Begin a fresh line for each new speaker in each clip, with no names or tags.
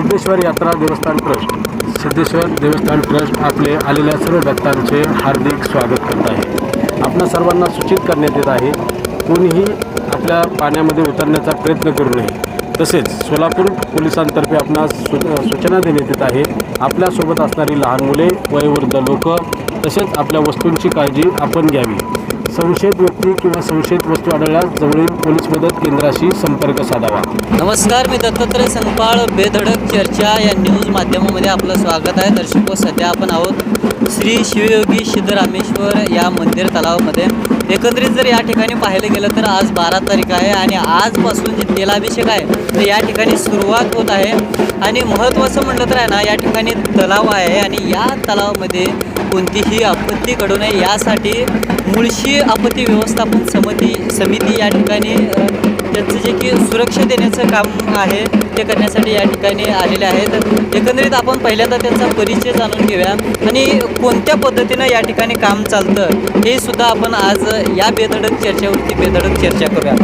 सिद्धेश्वर यात्रा देवस्थान ट्रस्ट. सिद्धेश्वर देवस्थान ट्रस्ट आपले आलेल्या सर्व भक्तांचे हार्दिक स्वागत करत आहे. आपल्या सर्वांना सूचित करण्यात येत आहे कोणीही आपल्या पाण्यामध्ये उतरण्याचा प्रयत्न करू नये. तसेच सोलापूर पोलिसांतर्फे आपणास सू सूचना देण्यात येत आहे आपल्यासोबत असणारी लहान मुले वयोवृद्ध लोक तसेच आपल्या वस्तूंची काळजी आपण घ्यावी. संशयित व्यक्ती किंवा संशयित वस्तू आढळल्यास जवळील पोलीस मदत केंद्राशी संपर्क साधावा.
नमस्कार मी दत्तात्रय संपाळ बेधडक चर्चा या न्यूज माध्यमामध्ये आपलं स्वागत आहे. दर्शको हो, सध्या आपण आहोत श्री शिवयोगी सिद्धरामेश्वर या मंदिर तलावामध्ये. एकंदरीत जर या ठिकाणी पाहिलं गेलं तर आज बारा तारीख आहे आणि आजपासून जे तेलाभिषेक आहे तर या ठिकाणी सुरुवात होत आहे. आणि महत्त्वाचं म्हटलं तर आहे ना या ठिकाणी तलाव आहे आणि या तलावामध्ये कोणतीही आपत्ती घडू नये यासाठी मुळशी आपत्ती व्यवस्थापन समिती समिती या ठिकाणी त्यांचं जे की सुरक्षा देण्याचं काम आहे ते करण्यासाठी या ठिकाणी आलेले आहेत. एकंदरीत आपण पहिल्यांदा त्यांचा परिचय जाणून घेऊया. आणि कोणत्या पद्धतीनं या ठिकाणी काम चालतं हे सुद्धा आपण आज या बेधडक चर्चेवरती बेधडक चर्चा करूया.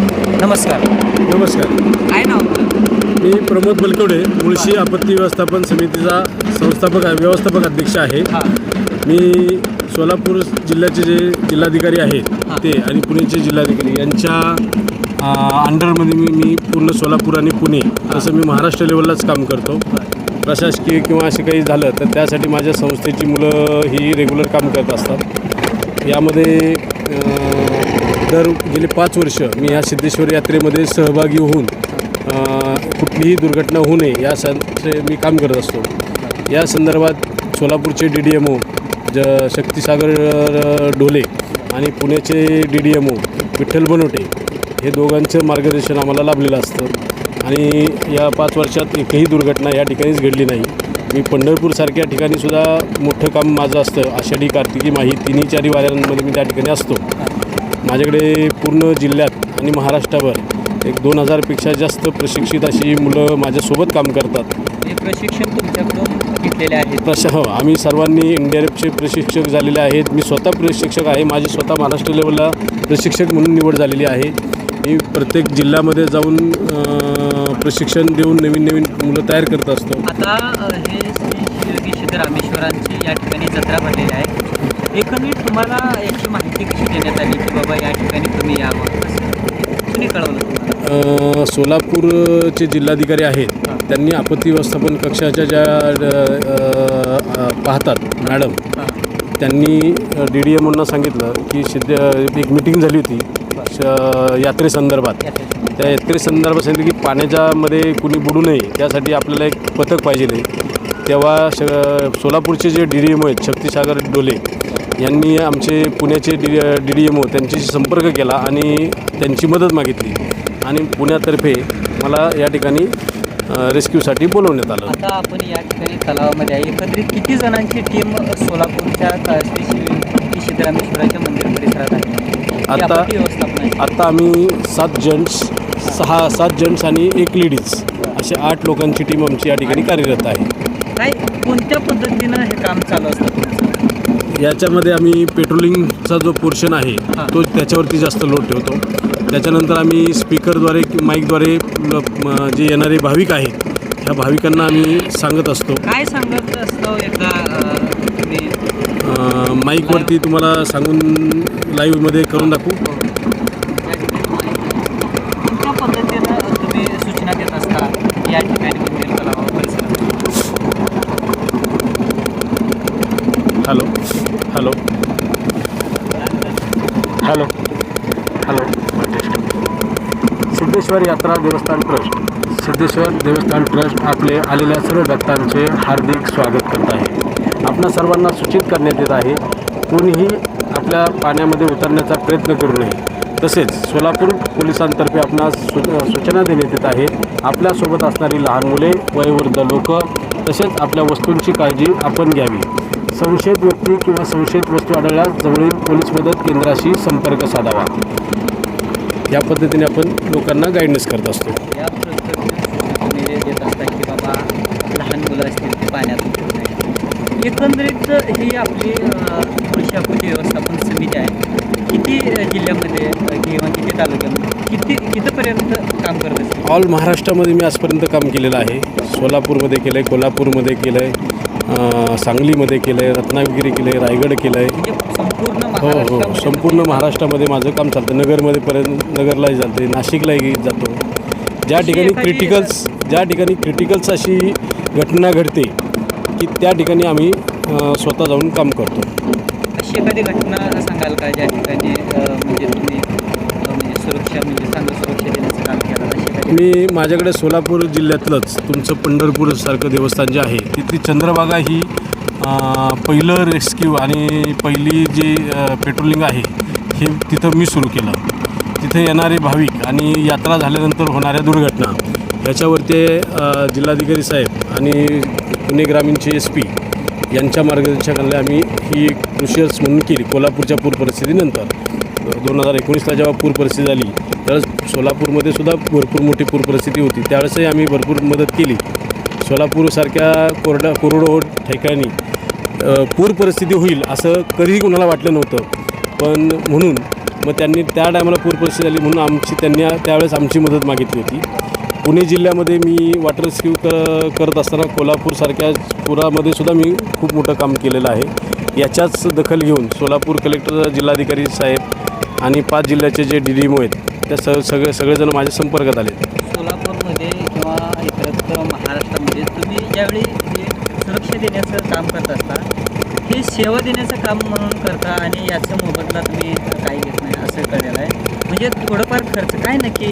नमस्कार.
नमस्कार.
काय नाव
मी प्रमोद बलकवडे मुळशी आपत्ती व्यवस्थापन समितीचा संस्थापक व्यवस्थापक अध्यक्ष आहे.
हां.
मी सोलापूर जिल्ह्याचे जे जिल्हाधिकारी आहेत. ते आणि पुणेचे जिल्हाधिकारी यांच्या अंडरमध्ये मी मी पूर्ण सोलापूर आणि पुणे तसं मी महाराष्ट्र लेवललाच काम करतो. प्रशासकीय किंवा असे काही झालं तर त्यासाठी माझ्या संस्थेची मुलं ही रेग्युलर काम करत असतात. यामध्ये दर गेले पाच वर्ष मी ह्या सिद्धेश्वर यात्रेमध्ये सहभागी होऊन कुठलीही दुर्घटना होऊ नये यासाठी मी काम करत असतो. या संदर्भात सोलापूरचे डी डी एम ओ ज शक्तिसागर ढोले आणि पुण्याचे D D M O Vitthal Banote हे दोघांचं मार्गदर्शन आम्हाला लाभलेलं असतं. आणि या पाच वर्षात एकही दुर्घटना या ठिकाणीच घडली नाही. मी पंढरपूरसारख्या ठिकाणीसुद्धा मोठं काम माझं असतं. आषाढी कार्तिकी माही तिन्ही चारी वाऱ्यांमध्ये मी त्या ठिकाणी असतो. माझ्याकडे पूर्ण जिल्ह्यात आणि महाराष्ट्रावर एक दोन हजारपेक्षा जास्त प्रशिक्षित अशी मुलं माझ्यासोबत काम करतात.
हे प्रशिक्षण तुमच्याकडून घेतलेले आहेत.
प्रश हो आम्ही सर्वांनी एनडीआरएफचे प्रशिक्षक झालेले आहेत. मी स्वतः प्रशिक्षक आहे. माझी स्वतः महाराष्ट्र लेवलला प्रशिक्षक म्हणून निवड झालेली आहे. मी प्रत्येक जिल्ह्यामध्ये जाऊन प्रशिक्षण देऊन नवीन नवीन मुलं तयार करत असतो.
आता हे श्री सिद्धरामेश्वरांची या ठिकाणी जत्रा भरलेली आहे. एकंदरीत तुम्हाला याची माहिती कशी देण्यात आली की बाबा या ठिकाणी तुम्ही यावं? कुणी कळवलं? तुम्हाला
अ, सोलापूरचे जिल्हाधिकारी आहेत. त्यांनी आपत्ती व्यवस्थापन कक्षाच्या ज्या अ, अ, पाहतात मॅडम. त्यांनी डी डी एम सांगितलं की सिद्ध एक मिटिंग झाली होती श यात्रेसंदर्भात त्या यात्रेसंदर्भात सांगितलं की पाण्याच्यामध्ये कुणी बुडू नये त्यासाठी आपल्याला एक पथक पाहिजे तेव्हा श सोलापूरचे जे डी डी एम आहेत शक्तिसागर डोले यांनी आमचे पुण्याचे D D D M O त्यांच्याशी संपर्क केला आणि त्यांची मदत मागितली. आणि पुण्यातर्फे मला या ठिकाणी रेस्क्यूसाठी बोलवण्यात आलं.
आता आपण या ठिकाणी तलावामध्ये आहे. एकंदरीत किती जणांची टीम सोलापूरच्या श्री सिद्धरामेश्वराच्या मंदिर परिसरात आहे?
आता- आत्ता आम्ही सात जेंट्स सहा सात जेंट्स आणि एक लेडीज असे आठ लोकांची टीम आमची या ठिकाणी कार्यरत आहे.
काय कोणत्या पद्धतीनं हे काम चालू असतं?
याच्यामध्ये आम्ही पेट्रोलिंगचा जो पोर्शन आहे
हां.
तो त्याच्यावरती जास्त लोड ठेवतो. त्याच्यानंतर आम्ही स्पीकरद्वारे कि- माईकद्वारे जे येणारे भाविक आहेत ह्या भाविकांना आम्ही सांगत असतो.
काय सांगत असतो एकदा
माईकवरती तुम्हाला सांगून लाईव्हमध्ये करून दाखवू.
कोणत्या पद्धतीनं तुम्ही सूचना देत असता या ठिकाणी मंदिर तलावा परिसरात
hello hello hello hello Siddheshwar यात्रा देवस्थान ट्रस्ट. सिद्धेश्वर देवस्थान ट्रस्ट आपले आलेल्या सर्व भक्तांचे हार्दिक स्वागत करत आहे. आपणा सर्वांना सूचित करण्यात येत आहे कोणीही आपल्या पाण्यामध्ये उतरण्याचा प्रयत्न करू नये. तसेच सोलापूर पोलिसांतर्फे आपणास सु सूचना देण्यात येत आहे आपल्यासोबत असणारी लहान मुले वयोवृद्ध लोक तसेच आपल्या वस्तूंची काळजी आपण घ्यावी. संशयित व्यक्ती किंवा संशयित वस्तू आढळल्यास जवळील पोलीस मदत केंद्राशी संपर्क साधावा. या पद्धतीने आपण लोकांना गायडन्स करत असतो.
या देत असता की बाबा लहान मुलं असतील ते पाण्यात एकंदरीत ही आपली कृषी आपत्ती व्यवस्थापन समिती आहे. किती जिल्ह्यामध्ये किंवा किती तालुक्यामध्ये किती कितीपर्यंत काम करत असते
ऑल महाराष्ट्रामध्ये मी आजपर्यंत काम केलेलं आहे. सोलापूरमध्ये केलं आहे कोल्हापूरमध्ये केलं आहे सांगलीमध्ये केलं आहे रत्नागिरी केलं आहे रायगड केलं आहे
म्हणजे
हो हो
महाराष्ट्रामध्ये.
संपूर्ण महाराष्ट्रामध्ये माझं काम चालतं. नगरमध्ये पर्यंत नगरलाही जाते नाशिकलाही जातो. ज्या ठिकाणी क्रिटिकल्स ज्या ठिकाणी क्रिटिकल्स अशी घटना घडते की त्या ठिकाणी आम्ही स्वतः जाऊन काम करतो.
अशी एखादी घटना सांगाल का ज्या ठिकाणी म्हणजे तुम्ही म्हणजे सुरक्षा म्हणजे चांगलं सुरक्षा देण्याचं काम केलं? अशी एखादी
मी माझ्याकडे सोलापूर जिल्ह्यातलंच तुमचं पंढरपूरसारखं देवस्थान जे आहे तिथली चंद्रभागा ही पहिलं रेस्क्यू आणि पहिली जी पेट्रोलिंग आहे हे तिथं मी सुरू केलं. तिथे येणारे भाविक आणि यात्रा झाल्यानंतर होणाऱ्या दुर्घटना याच्यावरती जिल्हाधिकारी साहेब आणि पुणे ग्रामीणचे एस पी यांच्या मार्गदर्शनाखाली आम्ही ही कृषीच म्हणून केली कोल्हापूरच्या पूर परिस्थितीनंतर. दोन हजार एकोणीसला जेव्हा पूर परिस्थिती झाली त्यावेळेस सोलापूरमध्ये सुद्धा भरपूर मोठी पूर परिस्थिती होती. त्यावेळेसही आम्ही भरपूर मदत केली. सोलापूरसारख्या कोरडा कोरडो ठिकाणी पूर परिस्थिती होईल असं कधीही कोणाला वाटलं नव्हतं. पण म्हणून मग त्यांनी त्या टायमाला पूर परिस्थिती झाली म्हणून आमची त्यांनी त्यावेळेस आमची मदत मागितली होती. पुणे जिल्ह्यामध्ये मी वॉटर रेस्क्यू क करत असताना कोल्हापूरसारख्या पुरामध्ये सुद्धा मी खूप मोठं काम केलेलं आहे. याच्याच दखल घेऊन सोलापूर कलेक्टर जिल्हाधिकारी साहेब आणि पाच जिल्ह्याचे जे डी डी आहेत त्या स सगळे सगळेजण माझ्या संपर्कात आले
सोलापूरमध्ये किंवा इतरत्र महाराष्ट्रामध्ये तुम्ही ज्यावेळी हे सुरक्षा देण्याचं काम करत असता हे सेवा देण्याचं काम म्हणून करता आणि याचा मोबदला तुम्ही काही घेत नाही असं कळलेलं आहे. म्हणजे थोडंफार खर्च काय नक्की?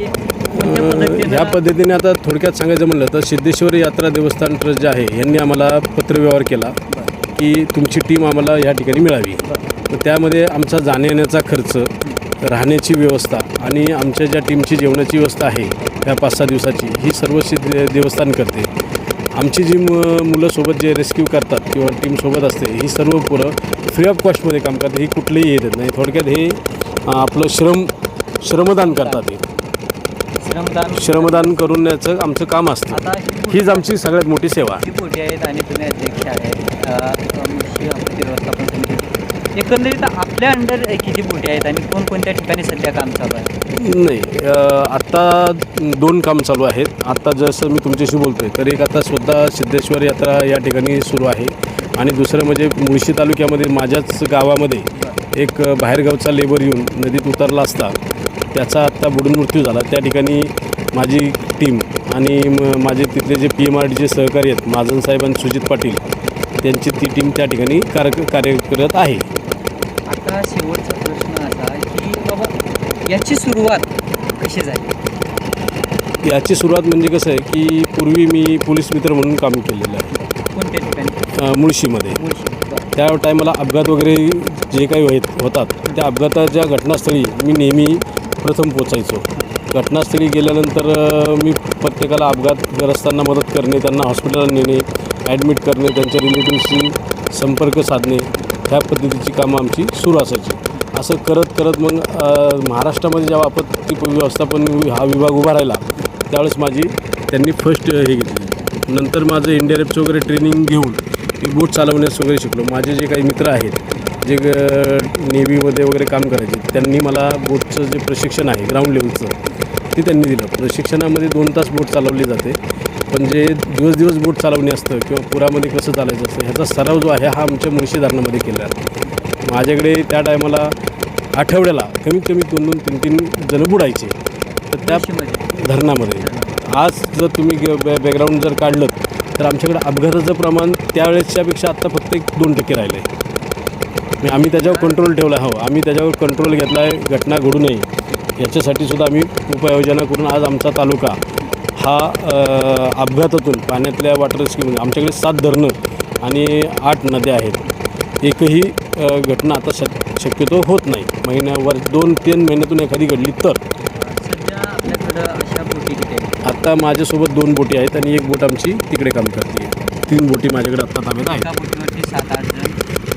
कोणत्या पद्धतीनं
आता थोडक्यात सांगायचं म्हणलं तर सिद्धेश्वर यात्रा देवस्थान ट्रस्ट जे आहे यांनी आम्हाला पत्रव्यवहार केला की तुमची टीम आम्हाला या ठिकाणी मिळावी. तर त्यामध्ये आमचा जाण्या येण्याचा खर्च राहण्याची व्यवस्था आणि आमच्या ज्या टीमची जेवणाची व्यवस्था आहे ह्या पाच सहा दिवसाची ही सर्व सिद्ध देवस्थान करते. आमची जी म मुलं सोबत जे रेस्क्यू करतात किंवा टीम सोबत असते ही सर्व पोरं फ्री ऑफ कॉस्टमध्ये काम करतात. ही कुठलीही येत नाही. थोडक्यात हे आपलं श्रम श्रमदान करतात हे.
श्रमदान.
श्रमदान करून याचं आमचं काम असतं.
ही
हीच आमची सगळ्यात मोठी सेवा.
ही आहेत आणि तुम्ही अध्यक्ष आहेत अ, मुळशी आपत्ती व्यवस्थापन एकंदरीत आपल्या अंडर किती बोटी आहेत आणि कोणकोणत्या ठिकाणी सध्या काम चालू आहे?
नाही आत्ता दोन काम चालू आहेत. आत्ता जसं मी तुमच्याशी बोलतोय तर एक आता स्वतः सिद्धेश्वर यात्रा या ठिकाणी सुरू आहे. आणि दुसरं म्हणजे मुळशी तालुक्यामध्ये माझ्याच गावामध्ये एक बाहेरगावचा लेबर येऊन नदीत उतरला असता त्याचा आत्ता बुडून मृत्यू झाला. त्या ठिकाणी माझी टीम आणि म माझे तिथले जे पी एम आर डीचे सहकारी आहेत महाजन साहेब आणि सुजित पाटील त्यांची ती टीम त्या ठिकाणी कार्य कार्य करत आहे.
आता शेवटचा प्रश्न असा की बाबा याची सुरुवात कशी झाली?
याची सुरुवात म्हणजे कसं आहे की पूर्वी मी पोलीस मित्र म्हणून काम केलेलं आहे.
कोणत्या ठिकाणी?
मुळशीमध्ये. त्या टायमाला अपघात वगैरे जे काही होत होतात त्या अपघाताच्या घटनास्थळी मी नेहमी प्रथम पोचायचो. घटनास्थळी गेल्यानंतर मी प्रत्येकाला अपघातग्रस्तांना मदत करणे त्यांना हॉस्पिटलला नेणे ॲडमिट करणे त्यांच्या रिलेटिव्सशी संपर्क साधणे ह्या पद्धतीची कामं आमची सुरू असायची. असं करत करत मग महाराष्ट्रामध्ये जेव्हा आपत्ती व्यवस्थापन हा विभाग उभा राहिला त्यावेळेस माझी त्यांनी फर्स्ट हे घेतली. नंतर माझं इंडिया रेप्स वगैरे ट्रेनिंग घेऊन मी बोट चालवण्यास वगैरे शिकलो. माझे जे काही मित्र आहेत जे नेव्हीमध्ये वगैरे काम करायचे त्यांनी मला बोटचं जे प्रशिक्षण आहे ग्राउंड लेवलचं ते त्यांनी दिलं. प्रशिक्षणामध्ये दोन तास बोट चालवली जाते. पण जे दिवस दिवस बोट चालवणे असतं किंवा पुरामध्ये कसं चालायचं असतं ह्याचा सराव जो आहे हा आमच्या मुळशी धरणामध्ये केला आहे. माझ्याकडे त्या टायमाला आठवड्याला कमीत कमी दोन दोन तीन तीन जणं बुडायचे. तर त्या धरणामध्ये. आज जर तुम्ही बॅ बॅकग्राऊंड जर काढलं तर आमच्याकडे अपघाताचं प्रमाण त्यावेळेसच्यापेक्षा आत्ता फक्त एक दोन टक्के राहिलं आहे आम्ही त्याच्यावर कंट्रोल ठेवला हो. आम्ही त्याच्यावर कंट्रोल घेतला आहे घटना घडू नये. याच्यासाठी सुद्धा आम्ही उपाययोजना करून आज आमचा तालुका हा अपघातातून पाण्यातल्या वॉटर रेस्क्यूमध्ये आमच्याकडे सात धरणं आणि आठ नद्या आहेत. एकही घटना आता शक शक्यतो होत नाही. महिन्यावर दोन तीन महिन्यातून एखादी घडली तर.
सध्या आपल्याकडं अशा बोटी किती आहेत?
आत्ता माझ्यासोबत दोन बोटी आहेत आणि एक बोट आमची तिकडे काम करते. तीन बोटी माझ्याकडे आत्ता ताब्यात आहेत.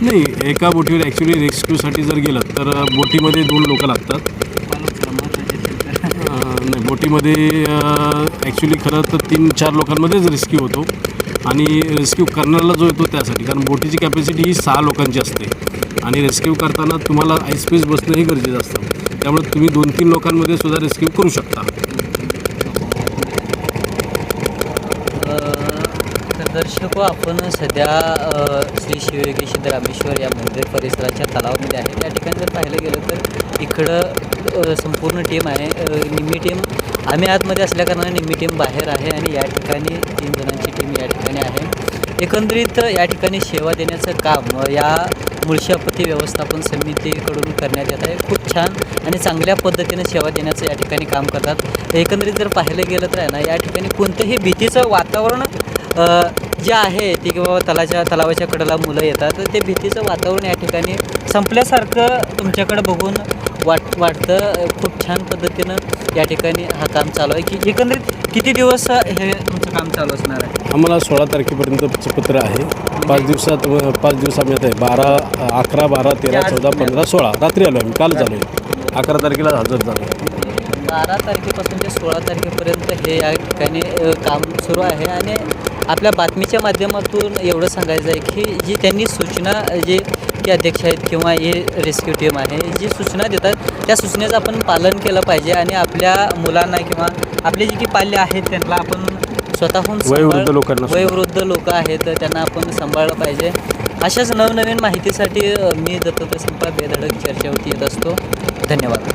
नाही एका बोटीवर ॲक्च्युली रेस्क्यूसाठी जर गेलं तर बोटीमध्ये दोन लोक लागतात
बालक महत्त्वाचे असेल तर
अं, नाही बोटीमध्ये ॲक्च्युली खरं तर तीन चार लोकांमध्येच रेस्क्यू होतो. आणि रेस्क्यू करणारा जो येतो त्यासाठी कारण बोटीची कॅपॅसिटी ही सहा लोकांची असते. आणि रेस्क्यू करताना तुम्हाला आयस्पेस बसणंही गरजेचं असतं. त्यामुळे तुम्ही दोन तीन लोकांमध्ये सुद्धा रेस्क्यू करू शकता.
दर्शक हो, आपण सध्या श्री शिवयोगी सिद्धरामेश्वर या मंदिर परिसराच्या तलावामध्ये आहे. त्या ठिकाणी जर पाहिलं गेलं तर इकडं संपूर्ण टीम आहे. निम्मी टीम आम्ही आतमध्ये असल्याकारणाने निम्मी टीम बाहेर आहे आणि या ठिकाणी तीन जणांची टीम या ठिकाणी आहे. एकंदरीत या ठिकाणी सेवा देण्याचं काम या मुळशी आपत्ती व्यवस्थापन समितीकडून करण्यात येत आहे. खूप छान आणि चांगल्या पद्धतीने सेवा देण्याचं या ठिकाणी काम करतात. एकंदरीत जर पाहिलं गेलं तर आहे ना या ठिकाणी कोणतंही भीतीचं वातावरण जे आहे ते किंवा तलाच्या तलावाच्या कडेला मुलं येतात तर ते भीतीचं वातावरण या ठिकाणी संपल्यासारखं तुमच्याकडे बघून वाट वाटतं. खूप छान पद्धतीनं या ठिकाणी हा काम चालू आहे. की एकंदरीत किती दिवस हे तुमचं काम चालू असणार आहे?
आम्हाला सोळा तारखेपर्यंतचं पत्र आहे. पाच दिवसात पाच दिवस आम्ही आता आहे. बारा अकरा बारा तेरा चौदा पंधरा सोळा रात्री आलो आम्ही. काल झालो. आहे अकरा तारखेला हजर झालो.
बारा तारखेपासून ते सोळा तारखेपर्यंत हे या ठिकाणी काम सुरू आहे. आणि आपल्या बातमीच्या माध्यमातून एवढं सांगायचं आहे की जी त्यांनी सूचना जे की अध्यक्ष आहेत किंवा हे रेस्क्यू टीम आहे जी सूचना देतात त्या सूचनेचं आपण पालन केलं पाहिजे. आणि आपल्या मुलांना किंवा आपले जे काही पाल्य आहेत त्यांना आपण स्वतःहून
वयोवृद्ध लोकांना.
वयोवृद्ध लोक आहेत त्यांना आपण सांभाळलं पाहिजे. अशाच नवनवीन माहितीसाठी मी दत्तात्रय संपा बेधडक चर्चेवरती येत असतो. धन्यवाद.